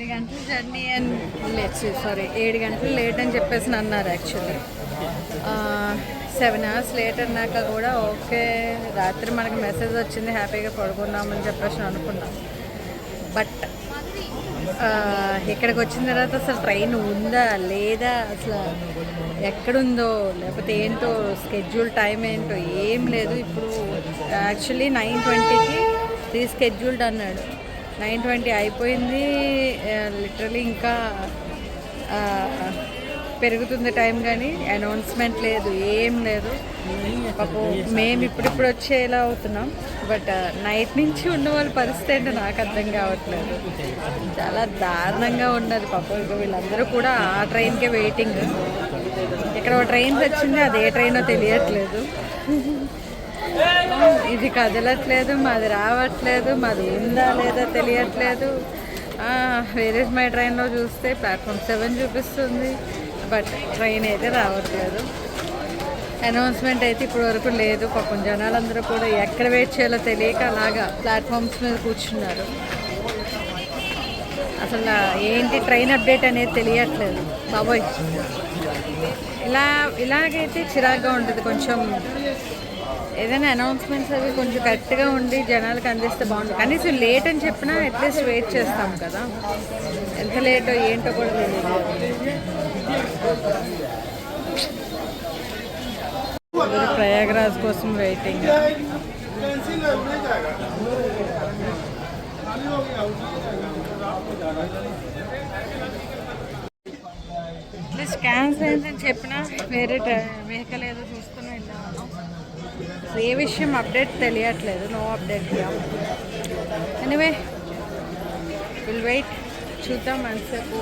ఏడు గంటల జర్నీ అని లేట్ సారీ ఏడు గంటలు లేట్ అని చెప్పేసి అన్నారు యాక్చువల్లీ సెవెన్ అవర్స్ లేట్ అన్నాక కూడా ఓకే రాత్రి మనకి మెసేజ్ వచ్చింది హ్యాపీగా పడుకున్నామని చెప్పేసి అనుకున్నాం. బట్ ఇక్కడికి వచ్చిన తర్వాత అసలు ట్రైన్ ఉందా లేదా అసలు ఎక్కడుందో లేకపోతే ఏంటో స్కెడ్యూల్ టైం ఏంటో ఏం లేదు. ఇప్పుడు యాక్చువల్లీ నైన్ ట్వంటీకి రీస్కెడ్యూల్డ్ అన్నాడు. నైన్ ట్వంటీ అయిపోయింది. లిటరలీ ఇంకా పెరుగుతుంది టైం కానీ అనౌన్స్మెంట్ లేదు ఏం లేదు. పాపం మేము ఇప్పుడిప్పుడు వచ్చేలా అవుతున్నాం. బట్ నైట్ నుంచి ఉన్న వాళ్ళ పరిస్థితి ఏంటో నాకు అర్థం కావట్లేదు. చాలా దారుణంగా ఉన్నది పాపం ఇక వీళ్ళందరూ కూడా ఆ ట్రైన్కే వెయిటింగ్ ఇక్కడ ఒక ట్రైన్ వచ్చింది అది ఏ ట్రైనో తెలియట్లేదు. ఇది కదలట్లేదు మాది రావట్లేదు మాది ఉందా లేదా తెలియట్లేదు. వేరే మై ట్రైన్లో చూస్తే ప్లాట్ఫామ్ సెవెన్ చూపిస్తుంది బట్ ట్రైన్ అయితే రావట్లేదు. అనౌన్స్మెంట్ అయితే ఇప్పటి వరకు లేదు పాపం జనాలందరూ కూడా ఎక్కడ వెయిట్ చేయాలో తెలియక అలాగా ప్లాట్ఫామ్స్ మీద కూర్చున్నారు. అసలు ఏంటి ట్రైన్ అప్డేట్ అనేది తెలియట్లేదు. బాబోయ్. ఇలా ఇలాగైతే చిరాగ్గా ఉంటుంది కొంచెం. ఏదైనా అనౌన్స్మెంట్స్ అవి కొంచెం కరెక్ట్గా ఉండి జనాలకు అందిస్తే బాగుంటుంది కనీసం లేట్ అని చెప్పినా అట్లీస్ట్ వెయిట్ చేస్తాం కదా. ఎంత లేటో ఏంటో కూడా తెలియదు ప్రయాగరాజ్ కోసం వెయిటింగ్ అట్లీస్ట్ క్యాన్సిల్ అయిందని చెప్పినా వేరే వెహికల్ ఏ విషయం అప్డేట్ తెలియట్లేదు no update anyway will wait చూద్దాం ఎంతసేపు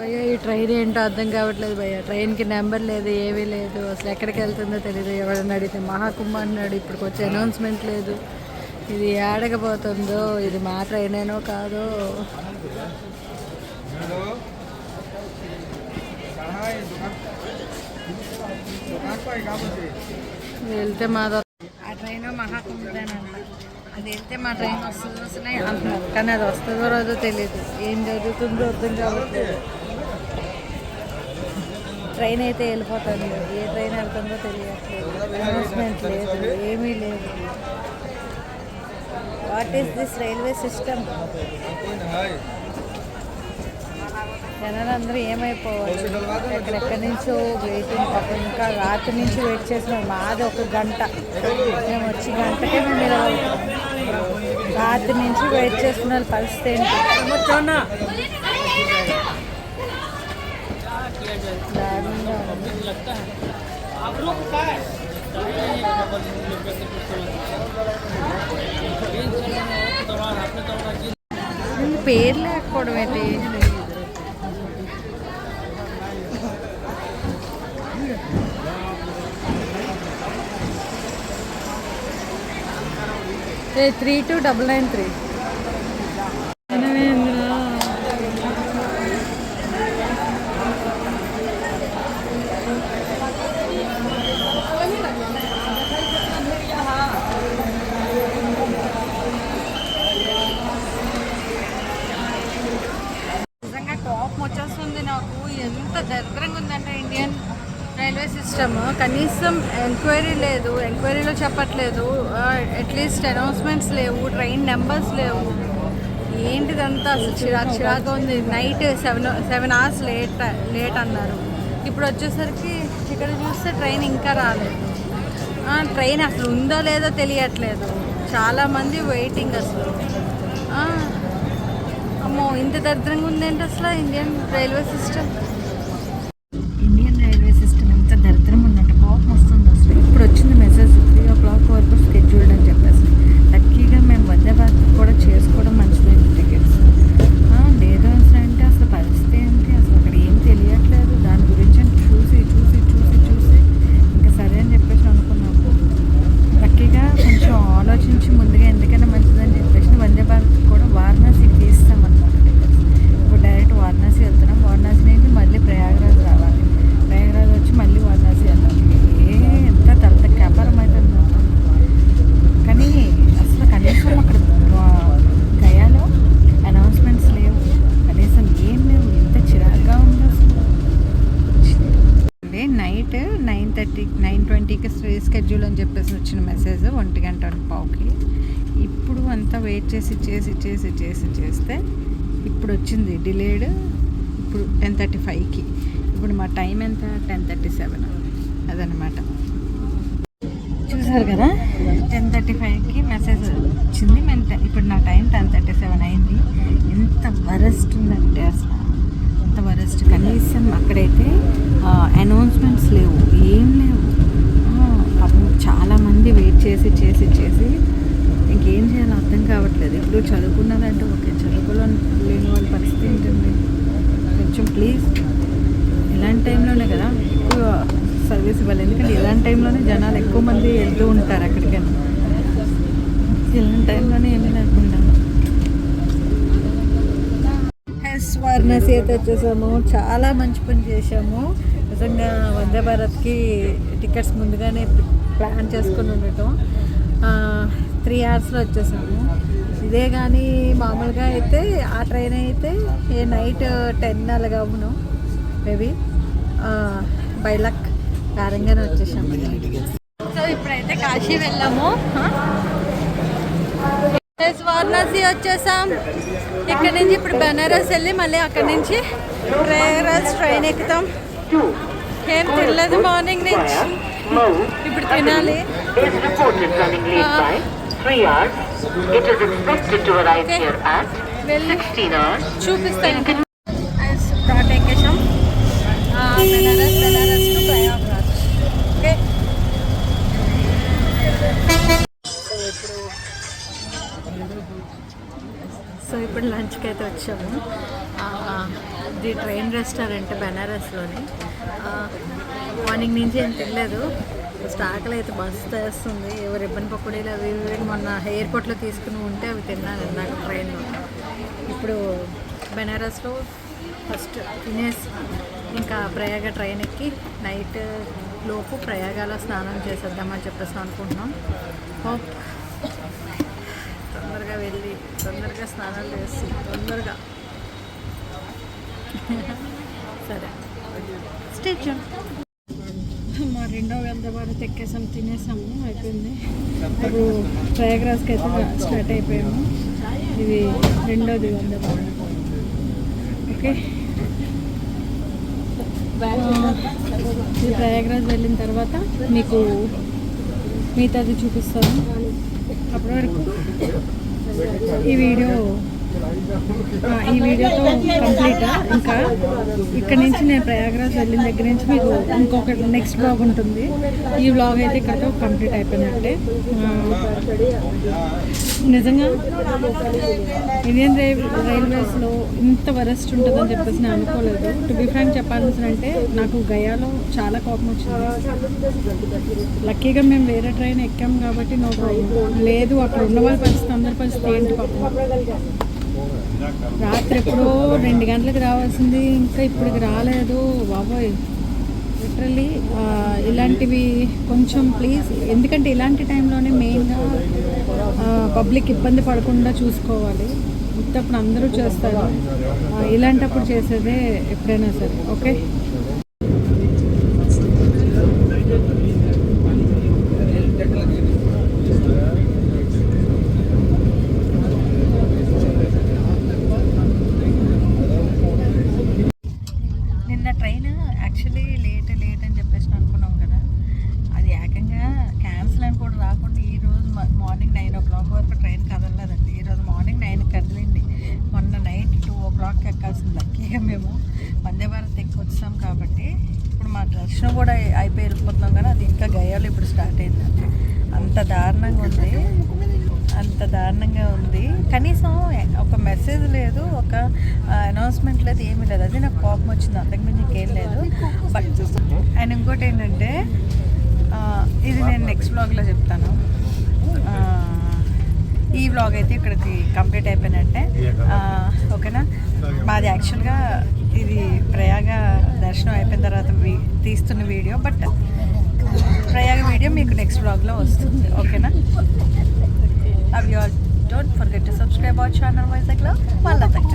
భయ్య ఈ ట్రైన్ ఏంటో అర్థం కావట్లేదు భయ్య. ట్రైన్కి నెంబర్ లేదు ఏమీ లేదు. అసలు ఎక్కడికి వెళ్తుందో తెలియదు ఎవరైనా అడిగితే మహాకుంభ అన్నాడు. ఇప్పటికి వచ్చే అనౌన్స్మెంట్ లేదు. ఇది ఏడకపోతుందో ఇది మా ట్రైనేనో కాదో. వెళ్తే మా ఆ ట్రైన్ మహాకుంభదేనంట అది వెళ్తే మా ట్రైన్ వస్తుందో వస్తున్నాయి అంటున్నారు. కానీ అది వస్తుందో రాదో తెలియదు ఏం జరుగుతుందో అర్థం కావట్లేదు. ట్రైన్ అయితే వెళ్ళిపోతుంది ఏ ట్రైన్ వెళ్తుందో తెలియట్లేదు. అనౌన్స్మెంట్ లేదు ఏమీ లేదు. What is this railway system జనాలందరూ ఏమైపోవాలి? ఎక్కడెక్కడి నుంచో వెయిటింగ్ పాపం ఇంకా రాత్రి నుంచి వెయిట్ చేసినాం మాది ఒక గంట. మేము వచ్చి గంటకే మేము నిలబడతాం. రాత్రి నుంచి వెయిట్ చేస్తున్న వాళ్ళ పరిస్థితి ఏంటి? పేర్లు లేకపోవడం ఏంటి? Three two double nine three నిజంగా కోపం వచ్చేస్తుంది నాకు. ఎంత దరిద్రంగా ఉందంటే ఇండియన్. Railway system. కనీసం ఎంక్వైరీ లేదు. ఎంక్వైరీలో చెప్పట్లేదు. అట్లీస్ట్ అనౌన్స్మెంట్స్ లేవు. ట్రైన్ నెంబర్స్ లేవు. ఏంటిదంతా అసలు చిరాకు చిరాకు ఉంది. Night seven seven hours late late అన్నారు. ఇప్పుడు వచ్చేసరికి ఇక్కడ చూస్తే ట్రైన్ ఇంకా రాలేదు. ట్రైన్ అసలు ఉందో లేదో తెలియట్లేదు. చాలామంది వెయిటింగ్ అసలు. అమ్మో ఇంత దరిద్రంగా ఉందేంటి అసలు Indian railway system Indian railway system ఎంత దరిద్రం ఉందంటే కోపం వస్తుంది అసలు ఇప్పుడు వచ్చింది మెసేజ్ త్రీ ఓ క్లాక్ వరకు స్కెడ్యూల్డ్ అని చెప్పేసి లక్కీగా మేము వందే భారత్ కూడా చేసుకోవడం మంచిదైంది టికెట్స్ లేదు అసలు అంటే అసలు పరిస్థితి ఏంటి అసలు అక్కడ ఏం తెలియట్లేదు దాని గురించి అని చూసి చూసి చూసి చూసి ఇంకా సరే అని చెప్పేసి అనుకున్నాము లక్కీగా కొంచెం ఆలోచించి ముందుగా ఎందుకైనా మంచిదని చెప్పేసి వందే భారత్ కూడా వారణాసికి తీస్తామన్నమాట టికెట్స్ ఇప్పుడు డైరెక్ట్ వారణాసి వెళ్తున్నాం వారణాసి నుంచి మళ్ళీ చెప్పేసి వచ్చిన మెసేజ్ ఒంటి గంట పావుకి. ఇప్పుడు అంతా వెయిట్ చేసి చేసి చేసి చేసి చేస్తే ఇప్పుడు వచ్చింది డిలేడ్ ఇప్పుడు టెన్ థర్టీ ఫైవ్కి ఇప్పుడు మా టైం ఎంత? టెన్ థర్టీ సెవెన్ అదనమాట చూసారు కదా? టెన్ థర్టీ ఫైవ్కి మెసేజ్ వచ్చింది. మేము టె- ఇప్పుడు నా టైం టెన్ థర్టీ సెవెన్ అయింది. ఎంత వరస్ట్ ఉందంటే అసలు. ఎంత వరస్ట్. కనీసం అక్కడైతే అనౌన్స్మెంట్స్ లేవు. ఏం లేవు ఆ, పాపం చాలామంది వెయిట్ చేసి చేసి చేసి ఇంకేం చేయాలో అర్థం కావట్లేదు ఇప్పుడు చదువుకున్నదంటే ఓకే చదువుకోలో లేని వాళ్ళ పరిస్థితి ఏంటండి? కొంచెం ప్లీజ్ ఇలాంటి టైంలోనే కదా ఎక్కువ సర్వీస్ ఇవ్వాలి. ఎందుకంటే ఇలాంటి టైంలోనే జనాలు ఎక్కువ మంది వెళ్తూ ఉంటారు అక్కడికైనా ఇలాంటి టైంలోనే ఏమీ లేకుండా. ఎస్ వారణాసి అయితే వచ్చేసాము. చాలా మంచి పని చేసాము నిజంగా వందే భారత్కి టికెట్స్ ముందుగానే ప్లాన్ చేసుకుని ఉండటం. త్రీ అవర్స్లో వచ్చేసాము. ఇదే కానీ మామూలుగా అయితే ఆ ట్రైన్ అయితే ఏ నైట్ టెన్ అలాగా అవును. మేబీ. By luck. కారంగానే వచ్చేసాము సో ఇప్పుడైతే కాశీ వెళ్ళాము. వారణాసి వచ్చేసాం. ఇక్కడ నుంచి ఇప్పుడు బెనారస్ వెళ్ళి మళ్ళీ అక్కడ నుంచి ప్రయాగరాజ్ ట్రైన్ ఎక్కుతాం. ఏం తినలేదు మార్నింగ్ నుంచి. ఇప్పుడు తినాలి. Is reported running late by 3 hours. It is expected to arrive Okay. here at వెళ్ళి 16 hours. చూపిస్తాను. ఎక్కేసాం Benaras Benaras to Prayagraj okay so ఇప్పుడు సో ఇప్పుడు లంచ్కి అయితే వచ్చాము ఇది ట్రైన్ రెస్టారెంట్ బెనారస్లోని. మార్నింగ్ నుంచి ఏం తినలేదు. ఫస్ట్ ఆకలి అయితే బస్ తెస్తుంది ఎవరు ఇబ్బంది పకోడీలు అవి మొన్న ఎయిర్పోర్ట్లో తీసుకుని ఉంటే అవి తిన్నాను నాకు ట్రైన్లో ఇప్పుడు బెనారస్లో ఫస్ట్ తినేసి ఇంకా ప్రయాగ ట్రైన్ ఎక్కి నైట్ లోపు ప్రయాగాలో స్నానం చేసేద్దామని చెప్పేసి అనుకుంటున్నాం. హోప్ తొందరగా వెళ్ళి తొందరగా స్నానం చేసి తొందరగా. సరే. స్టేషన్ మా రెండో వంద భారత్ ఎక్కేసాం తినేసాము అయిపోయింది ఇప్పుడు ప్రయాగ్రాజ్కి అయితే స్టార్ట్ అయిపోయాము. ఇది రెండోది వంద భారత్ ఓకే ఇది ప్రయాగ్రాజ్ వెళ్ళిన తర్వాత మీకు మిగతాది చూపిస్తాను. అప్పటి వరకు ఈ వీడియో ఈ వీడియోతో కంప్లీట్? ఇంకా? ఇక్కడ నుంచి నేను ప్రయాగరాజ్ వెళ్ళిన దగ్గర నుంచి మీకు ఇంకొక నెక్స్ట్ బ్లాగ్ ఉంటుంది. ఈ బ్లాగ్ అయితే ఇక్కడతో కంప్లీట్ అయిపోయినట్టే. నిజంగా? ఇండియన్ రైల్ రైల్వేస్లో ఇంత వరస్ట్ ఉంటుందని చెప్పేసి నేను అనుకోలేదు. టు బి ఫ్రాంక్ చెప్పాల్సి అంటే నాకు గయాలో చాలా కోపం వచ్చింది. లక్కీగా మేము వేరే ట్రైన్ ఎక్కాం కాబట్టి నో ప్రాబ్లం లేదు అక్కడ ఉన్న వాళ్ళ పరిస్థితి అందరి పరిస్థితి ఏంటి పాపం? రాత్రి ఎప్పుడో రెండు గంటలకు రావాల్సింది. ఇంకా ఇప్పటికి రాలేదు. బాబోయ్. లిటరలీ ఇలాంటివి కొంచెం ప్లీజ్ ఎందుకంటే ఇలాంటి టైంలోనే మెయిన్గా పబ్లిక్ ఇబ్బంది పడకుండా చూసుకోవాలి. ఇంతప్పుడు అందరూ చేస్తారు. ఇలాంటప్పుడు చేసేదే ఎప్పుడైనా సరే. ఓకే నిన్న ట్రైన్ యాక్చువల్లీ లేట్ లేట్ అని చెప్పేసి అనుకున్నాం కదా అది ఏకంగా క్యాన్సిల్ అని కూడా రాకుండా ఈ రోజు మ- మార్నింగ్ నైన్ ఓ క్లాక్ వరకు ట్రైన్ కదలలేదండి ఈ రోజు మార్నింగ్ నైన్ కదిలింది మొన్న నైట్ టూ ఓ క్లాక్ లక్కీగా మేము వందే భారత్ ఎక్కి వచ్చాం కాబట్టి ఇప్పుడు మా దర్శనం కూడా అయిపోయి వెళ్ళిపోతున్నాం కానీ అది ఇంకా గయాలు ఇప్పుడు స్టార్ట్ అయిందండి అంత దారుణంగా ఉంది. అంత దారుణంగా ఉంది. కనీసం ఒక మెసేజ్ లేదు ఒక అనౌన్స్మెంట్ లేదు ఏమీ లేదు. అది నాకు కోపం వచ్చింది. అంతకుమించి ఇంకేం లేదు. బట్ అండ్ ఇంకోటి ఏంటంటే ఇది నేను నెక్స్ట్ బ్లాగ్లో చెప్తాను. ఈ వ్లాగ్ అయితే ఇక్కడికి కంప్లీట్ అయిపోయినట్టే. ఓకేనా? మాది యాక్చువల్గా ఇది ప్రయాగ దర్శనం అయిపోయిన తర్వాత తీస్తున్న వీడియో బట్ ప్రయాగ వీడియో మీకు నెక్స్ట్ వ్లాగ్లో వస్తుంది. ఓకేనా? You all don't forget to subscribe our channel వైజాగ్లో వాళ్ళ తగ్గ